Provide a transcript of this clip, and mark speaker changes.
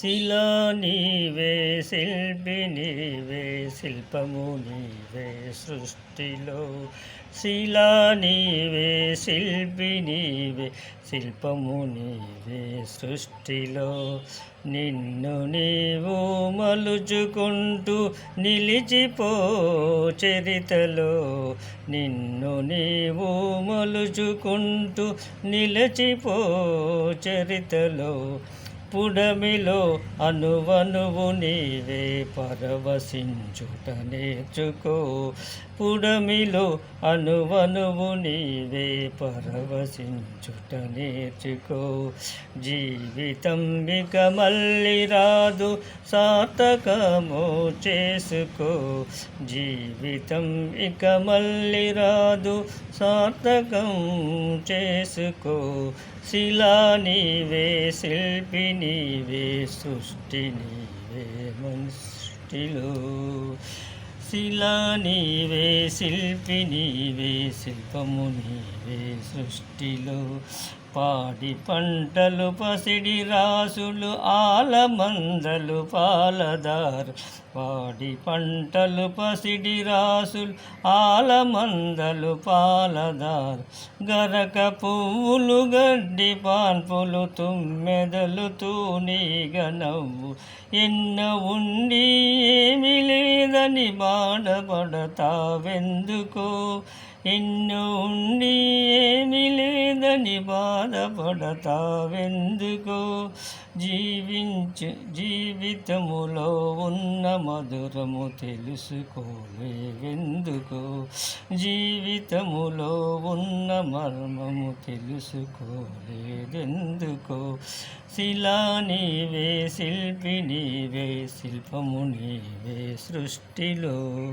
Speaker 1: శిలో నీవే శిల్పి నీవే శిల్పము నీవే సృష్టిలో. శిలా నీవే శిల్పి నీవే శిల్పము నీవే సృష్టిలో. నిన్ను నీవు మలుచుకుంటూ నిలిచిపో చరితలో. నిన్ను నీవు మలుచుకుంటూ నిలిచిపో చరితలో. పుడమిలో అనువనువు నీవే పరవశించుట నేర్చుకో. పుడమిలో అనువనువు నీవే పరవశించుట నేర్చుకో. జీవితం ఇక మళ్ళీ రాదు సాతకము చేసుకో. జీవితం ఇక మళ్ళీ రాదు సార్థకం చేసుకో. శిలా నీవే శిల్పిని నీవే సృష్టి నీవే మనుష్టిలో శిలా నీవే శిల్పి నీవే శిల్పము నీవే సృష్టిలో. పాడి పంటలు పసిడి రాసులు ఆలమందలు పాలదారు. పాడి పంటలు పసిడి రాసులు ఆలమందలు పాలదారు. గరక పువ్వులు గడ్డి పాన్పులు తుమ్మెదలు తూనీగ నవ్వు. ఎన్న ఉండి ఏమి లేదని బాధపడతావెందుకో? నిన్ను ఉండి ఏమి లేదని బాధపడతావెందుకో? జీవించు జీవితములో ఉన్న మధురము తెలుసుకోలేవెందుకో? జీవితములో ఉన్న మర్మము తెలుసుకోలేదెందుకో? శిలా నీవే శిల్పి నీవే శిల్పము నీవే సృష్టిలో.